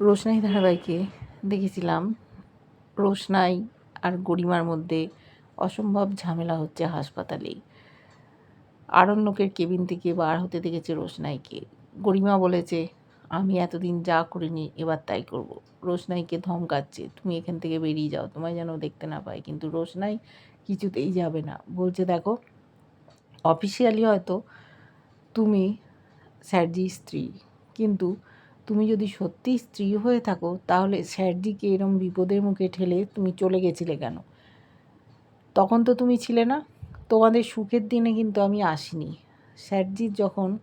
রোশনাই ধারাবাহিকে দেখেছিলাম। রোশনাই আর গরিমার মধ্যে অসম্ভব ঝামেলা হচ্ছে হাসপাতালেই। আরণ্যকের কেবিন থেকে বার হতে দেখেছে রোশনাইকে। গরিমা বলেছে, আমি এতদিন যা করিনি, এবার তাই করব। রোশনাইকে ধমকাচ্ছে, তুমি এখান থেকে বেরিয়ে যাও, তোমায় যেন দেখতে না পাই কিন্তু রোশনাই কিছুতেই যাবে না। বলছে, দেখো, অফিসিয়ালি হয়তো তুমি স্যারজির স্ত্রী, কিন্তু তুমি যদি সত্যি স্ত্রী হয়ে থাকো, তাহলে স্যারজিকে এরম বিপদের মুখে ঠেলে তুমি চলে গেছিলে কেন? তখন তো তুমি ছিলে না। তোমাদের সুখের দিনে কিন্তু আমি আসিনি। স্যারজির যখন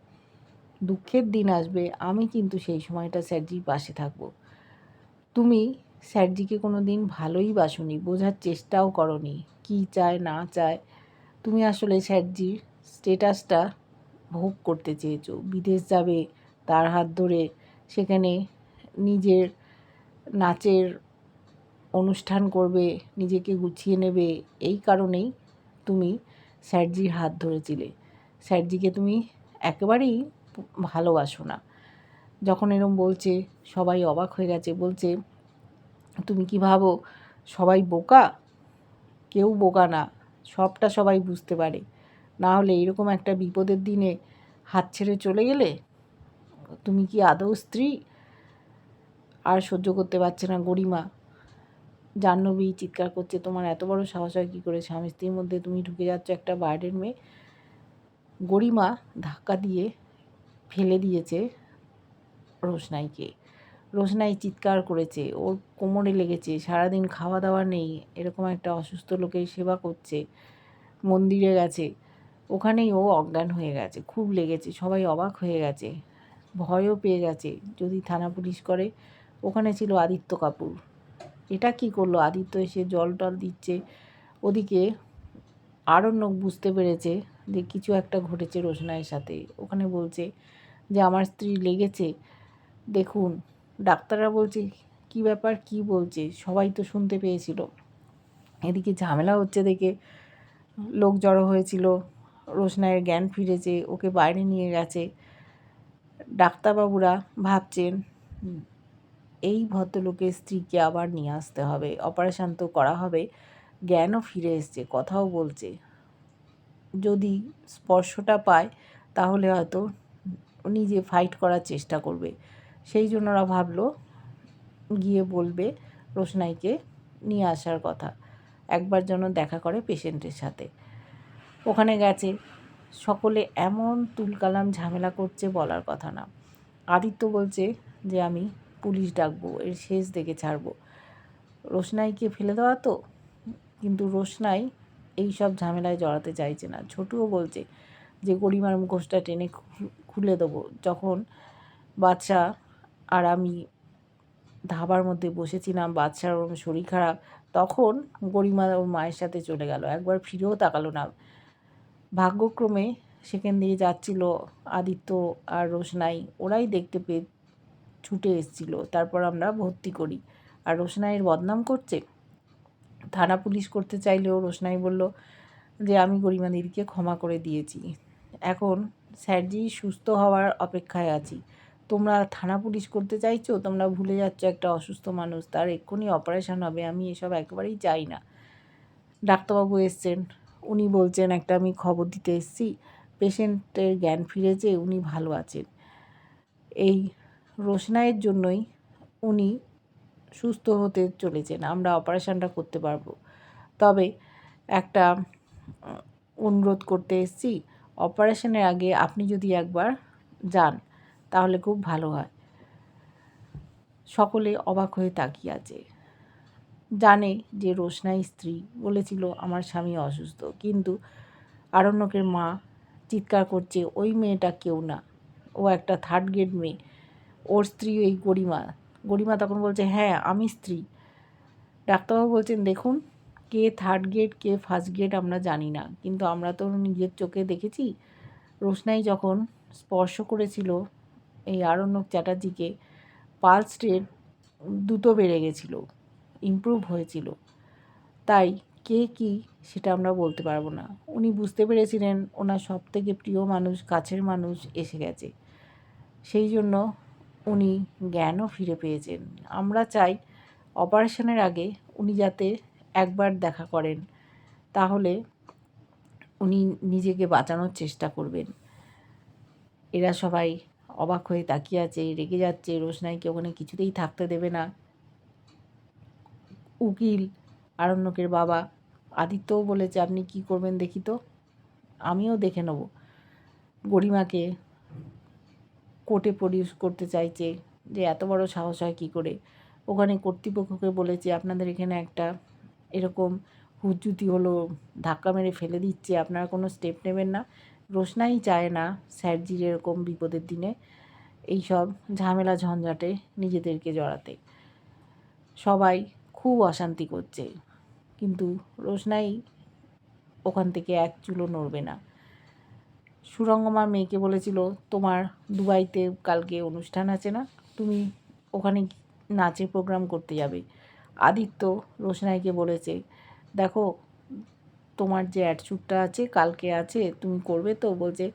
দুঃখের দিন আসবে, আমি কিন্তু সেই সময়টা স্যারজির পাশে থাকব। তুমি স্যারজিকে কোনো দিন ভালোই বাসনি, বোঝার চেষ্টাও করনি, কী চায়, না চায়। তুমি আসলে স্যারজির স্টেটাসটা ভোগ করতে চেয়েছো। বিদেশ যাবে, তার হাত ধরে সেখানে নিজের নাচের অনুষ্ঠান করবে, নিজেকে গুছিয়ে নেবে, এই কারণেই তুমি স্যারজির হাত ধরেছিলে। স্যারজিকে তুমি একেবারেই ভালোবাসো না। যখন এরম বলছে, সবাই অবাক হয়ে গেছে, বলছে, তুমি কি ভাবো, সবাই বোকা? কেউ বোকা না, সবটা সবাই বুঝতে পারে। না হলে এরকম একটা বিপদের দিনে হাত ছেড়ে চলে গেলে তুমি কি আদৌ স্ত্রী? আর সহ্য করতে পারছে না গরিমা। জাহ্নবী চিৎকার করছে, তোমার এত বড় সাহস হয় কী করে? স্বামী স্ত্রীর মধ্যে তুমি ঢুকে যাচ্ছ একটা বাইরের মেয়ে? গরিমা ধাক্কা দিয়ে ফেলে দিয়েছে রোশনাইকে। রোশনাই চিৎকার করেছে, ওর কোমরে লেগেছে, সারাদিন খাওয়া দাওয়া নেই, এরকম একটা অসুস্থ লোকের সেবা করছে, মন্দিরে গেছে। ওখানেই ও অজ্ঞান হয়ে গেছে, খুব লেগেছে, সবাই অবাক হয়ে গেছে। ভয়ও পেয়ে গেছে। যদি থানা পুলিশ করে, ওখানে ছিল আদিত্য কাপুর। এটা কি করল? আদিত্য এসে জল টল দিচ্ছে। ওদিকে আরণ্যক বুঝতে পেরেছে যে কিছু একটা ঘটেছে রোশনাইয়ের সাথে। ওখানে বলছে যে, আমার স্ত্রী লেগেছে। দেখুন, ডাক্তাররা বলছে, কি ব্যাপার, কি বলছে? সবাই তো শুনতে পেয়েছিল। এদিকে ঝামেলা হচ্ছে দেখে লোক জড়ো হয়েছিল। রোশনায়ের জ্ঞান ফিরেছে, ওকে বাইরে নিয়ে গেছে। ডাক্তারবাবুরা ভাবছেন, এই ভদ্রলোকের স্ত্রীকে আবার নিয়ে আসতে হবে। অপারেশান তো করা হবে। জ্ঞানও ফিরে এসছে, কথাও বলছে। যদি স্পর্শটা পায়, তাহলে হয়তো নিজে ফাইট করার চেষ্টা করবে। সেই জন্য ওরা ভাবলো, গিয়ে বলবে রোশনাইকে নিয়ে আসার কথা। একবার যেন দেখা করে পেশেন্টের সাথে। ওখানে গেছে। সকলে এমন তুলকালাম ঝামেলা করছে বলার কথা না। আদিত্য বলছে যে, আমি পুলিশ ডাকবো, এর শেষ দেখে ছাড়বো। রোশনাইকে ফেলে দেওয়া তো? কিন্তু রোশনাই এই সব ঝামেলায় জড়াতে চাইছে না। ছোটুও বলছে যে, গরিমার মুখোশটা টেনে খুলে দেবো। যখন বাচ্চা আর আমি ধাবার মধ্যে বসেছিলাম বাচ্চার ওর শরীর খারাপ, তখন গরিমা ওর মায়ের সাথে চলে গেল। একবার ফিরেও তাকালো না। ভাগ্যক্রমে সেখান দিয়ে যাচ্ছিল আদিত্য আর রোশনাই। ওরাই দেখতে পেয়ে ছুটে এসেছিল। তারপর আমরা ভর্তি করি। আর রোশনাইয়ের বদনাম করছে? থানা পুলিশ করতে চাইলেও রোশনাই বলল যে, আমি গরিমা দিদিকে ক্ষমা করে দিয়েছি। এখন স্যারজি সুস্থ হওয়ার অপেক্ষায় আছি। তোমরা থানা পুলিশ করতে চাইছো? তোমরা ভুলে যাচ্ছ একটা অসুস্থ মানুষ। তার এক্ষুনি অপারেশন হবে। আমি এসব একেবারেই চাই না। ডাক্তারবাবু এসছেন। উনি বলছেন, একটা আমি খবর দিতে এসেছি, পেশেন্টের জ্ঞান ফিরেছে উনি ভালো আছেন। এই রোশনাইয়ের জন্যই উনি সুস্থ হতে চলেছেন, আমরা অপারেশানটা করতে পারব। তবে একটা অনুরোধ করতে এসেছি, অপারেশনের আগে আপনি যদি একবার যান, তাহলে খুব ভালো হয়। সকলে অবাক হয়ে তাকিয়ে আছে। জানে যে রোশনাই স্ত্রী বলেছিল, আমার স্বামী অসুস্থ। কিন্তু আরণ্যকের মা চিৎকার করছে, ওই মেয়েটা কেউ না। ও একটা থার্ড গ্রেড মেয়ে। ওর স্ত্রী ওই গরিমা। গরিমা তখন বলছে হ্যাঁ আমি স্ত্রী। ডাক্তারবাবু বলছেন, দেখুন, কে থার্ড গ্রেড কে ফার্স্ট গ্রেড আমরা জানি না। কিন্তু আমরা তো নিজের চোখে দেখেছি। রোশনাই যখন স্পর্শ করেছিল, এই আরণ্যক চ্যাটার্জিকে পালস রেট দ্রুত বেড়ে গেছিল। ইমপ্রুভ হয়েছিল। তাই কে কি সেটা আমরা বলতে পারব না। উনি বুঝতে পেরেছিলেন ওনার সব থেকে প্রিয় মানুষ কাছের মানুষ এসে গেছে। সেই জন্য উনি জ্ঞানও ফিরে পেয়েছেন। আমরা চাই অপারেশনের আগে উনি যাতে একবার দেখা করেন। তাহলে উনি নিজেকে বাঁচানোর চেষ্টা করবেন। এরা সবাই অবাক হয়ে তাকিয়ে আছে, রেগে যাচ্ছে। রোশনাইকে ওখানে কিছুতেই থাকতে দেবে না। উকিল, আরণ্যকের বাবা। আদিত্যও বলেছে, আপনি কি করবেন দেখি তো? আমিও দেখে নেব। গরিমাকে কোর্টে প্রডিউস করতে চাইছে যে, এত বড় সাহস হয় কী করে? ওখানে কর্তৃপক্ষকে বলেছে, আপনাদের এখানে একটা এরকম হুজ্জুতি হলো, ধাক্কা মেরে ফেলে দিচ্ছে। আপনারা কোনো স্টেপ নেবেন না। রোশনাই চায় না স্যারজির এরকম বিপদের দিনে এই সব ঝামেলা ঝঞ্ঝাটে নিজেদেরকে জড়াতে। সবাই খুব অশান্তি করছে। কিন্তু রোশনাই ওখান থেকে এক চুলো নড়বে না। সুরঙ্গমা মেয়েকে বলেছিল, তোমার দুবাইতে কালকে অনুষ্ঠান আছে না? তুমি ওখানে নাচের প্রোগ্রাম করতে যাবে। আদিত্য রোশনাইকে বলেছে, দেখো, তোমার যে অ্যাটচুটটা আছে, কালকে আছে, তুমি করবে তো? বলছে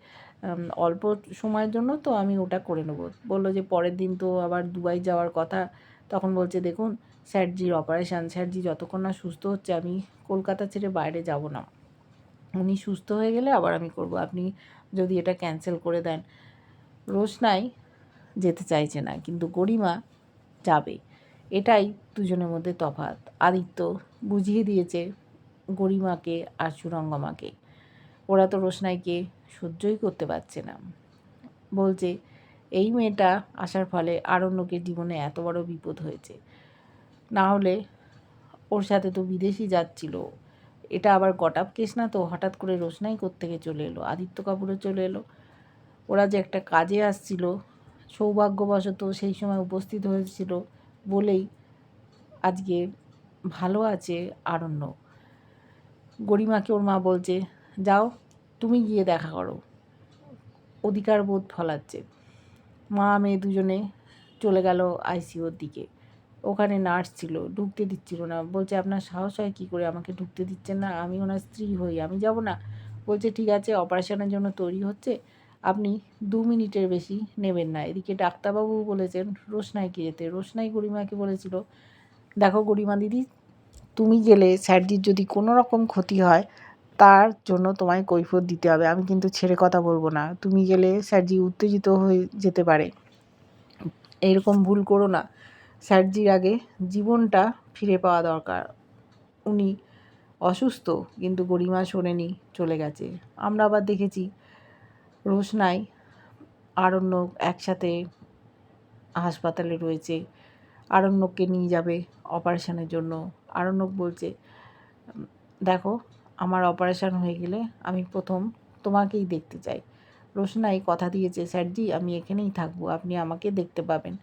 অল্প সময়ের জন্য তো আমি ওটা করে নেব। বলল যে, পরের দিন তো আবার দুবাই যাওয়ার কথা। তখন বলছে, দেখুন স্যারজির অপারেশান স্যারজি যতক্ষণ না সুস্থ হচ্ছে আমি কলকাতা ছেড়ে বাইরে যাব না। উনি সুস্থ হয়ে গেলে আবার আমি করব। আপনি যদি এটা ক্যান্সেল করে দেন, রোশনাই যেতে চাইছে না, কিন্তু গরিমা যাবে। এটাই দুজনের মধ্যে তফাৎ। আদিত্য বুঝিয়ে দিয়েছে গরিমাকে আর সুরঙ্গমাকে। ওরা তো রোশনাইকে সহ্যই করতে পারছে না। বলছে, এই মেয়েটা আসার ফলে আরণ্যকের জীবনে এত বড় বিপদ হয়েছে। না হলে ওর সাথে তো বিদেশি যাচ্ছিল। এটা আবার গটাপ কেস না তো? হঠাৎ করে রোশনাই থেকে চলে এলো? আদিত্য কাপুরও চলে এলো। ওরা যে একটা কাজে আসছিল, সৌভাগ্যবশত সেই সময় উপস্থিত হয়েছিল বলেই আজকে ভালো আছে আরণ্য। গরিমাকে ওর মা বলছে, যাও, তুমি গিয়ে দেখা করো। অধিকার বোধ ফলাচ্ছে। মা, মেয়ে দুজনে চলে গেল আইসিওর দিকে। ওখানে নার্স ছিল, ঢুকতে দিচ্ছিল না। বলছে, আপনার সাহস হয় কী করে আমাকে ঢুকতে দিচ্ছেন না? আমি ওনার স্ত্রী হই, আমি যাব না। বলছে, ঠিক আছে, অপারেশনের জন্য তৈরি হচ্ছে, আপনি দু মিনিটের বেশি নেবেন না। এদিকে ডাক্তারবাবু বলেছেন রোশনাইকে যেতে? রোশনাই গরিমাকে বলেছিল, দেখো গরিমা দিদি, তুমি গেলে স্যারজির যদি কোনো রকম ক্ষতি হয়, তার জন্য তোমায় কৈফত দিতে হবে। আমি কিন্তু ছেড়ে কথা বলব না। তুমি গেলে স্যারজি উত্তেজিত হয়ে যেতে পারে। এরকম ভুল করো না। স্যারজির আগে জীবনটা ফিরে পাওয়া দরকার। উনি অসুস্থ, কিন্তু গরিমা শোনেনি চলে গেছে। আমরা আবার দেখেছি রোশনাই আরণ্যক একসাথে হাসপাতালে রয়েছে। আরণ্যককে নিয়ে যাবে অপারেশনের জন্য। আরণ্যক বলছে, দেখো, আমার অপারেশন হয়ে গেলে আমি প্রথম তোমাকেই দেখতে চাই। রোশনাই কথা দিয়েছে, স্যারজি, আমি এখানেই থাকব। আপনি আমাকে দেখতে পাবেন।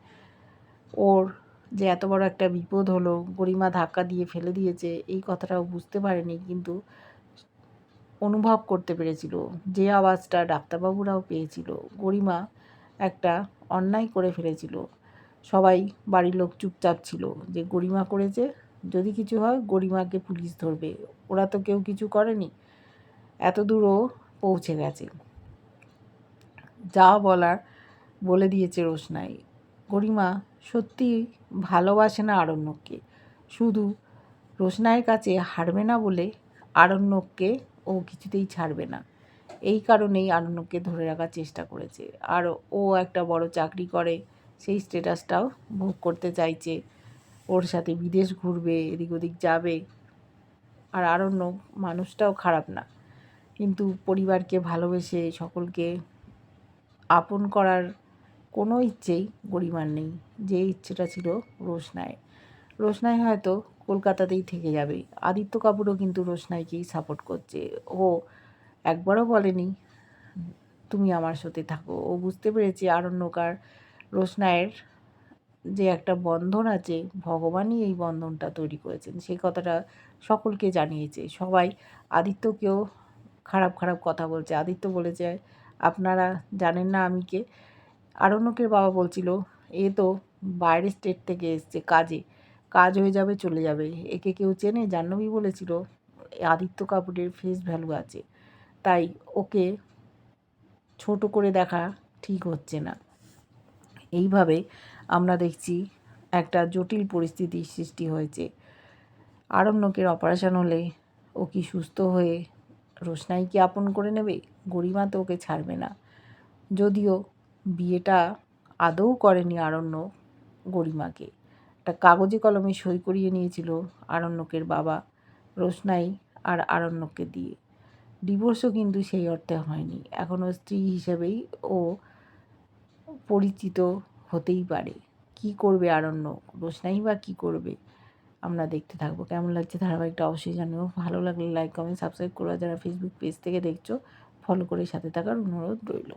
ওর যে এত বড় একটা বিপদ হলো, গরিমা ধাক্কা দিয়ে ফেলে দিয়েছে, এই কথাটাও বুঝতে পারেনি, কিন্তু অনুভব করতে পেরেছিল। যে আওয়াজটা ডাক্তারবাবুরাও পেয়েছিল, গরিমা একটা অন্যায় করে ফেলেছিল। সবাই বাড়ির লোক চুপচাপ ছিল, যে গরিমা করেছে, যদি কিছু হয় গরিমাকে পুলিশ ধরবে, ওরা তো কেউ কিছু করেনি। এত দূরও পৌঁছে গেছে। যা বলার বলে দিয়েছে রোশনাই। গরিমা সত্যি ভালোবাসে না আরণ্যককে। শুধু রোশনাইয়ের কাছে হারবে না বলে আরণ্যককে ও কিছুতেই ছাড়বে না। এই কারণেই আরণ্যককে ধরে রাখার চেষ্টা করেছে। আর ও একটা বড় চাকরি করে, সেই স্টেটাসটাও ভোগ করতে চাইছে। ওর সাথে বিদেশ ঘুরবে, এদিক ওদিক যাবে। আর আরণ্য মানুষটাও খারাপ না। কিন্তু পরিবারকে ভালোবেসে সকলকে আপন করার কোনো ইচ্ছেই গরিমার নেই। যে ইচ্ছেটা ছিল রোশনায়। রোশনাই হয়তো কলকাতাতেই থেকে যাবে। আদিত্য কাপুরও কিন্তু রোশনাইকেই সাপোর্ট করছে। ও একবারও বলেনি, তুমি আমার সাথে থাকো। ও বুঝতে পেরেছে আরণ্যকার রোশনায়ের যে একটা বন্ধন আছে, ভগবানই এই বন্ধনটা তৈরি করেছেন। সেই কথাটা সকলকে জানিয়েছে। সবাই আদিত্যকেও খারাপ খারাপ কথা বলছে। আদিত্য বলেছে, আপনারা জানেন না আমি কে? আরণ্যকের বাবা বলছিল, এ তো বাইরের স্টেট থেকে এসছে কাজে। কাজ হয়ে যাবে, চলে যাবে। একে কেউ চেনে? জাহ্নবী বলেছিল, আদিত্য কাপুরের ফেস ভ্যালু আছে। তাই ওকে ছোট করে দেখা ঠিক হচ্ছে না। এইভাবে আমরা দেখছি একটা জটিল পরিস্থিতির সৃষ্টি হয়েছে। আরণ্যকের অপারেশন হলে ও কি সুস্থ হয়ে রোশনাইকে আপন করে নেবে? গরিমা তো ওকে ছাড়বে না। যদিও বিয়েটা আদৌ করেনি আরণ্য গরিমাকে। একটা কাগজে কলমে সই করিয়ে নিয়েছিল আরণ্যকের বাবা রোশনাই আর আরণ্যককে দিয়ে। ডিভোর্সও কিন্তু সেই অর্থে হয়নি। এখনও স্ত্রী হিসেবেই ও পরিচিত হতেই পারে। কি করবে আরণ্য? রোশনাই বা কী করবে? আমরা দেখতে থাকব। কেমন লাগছে ধারাবাহিকটা অবশ্যই জানিও। ভালো লাগলে লাইক কমেন্ট সাবস্ক্রাইব করো। যারা ফেসবুক পেজ থেকে দেখছ ফলো করে সাথে থাকার অনুরোধ রইল।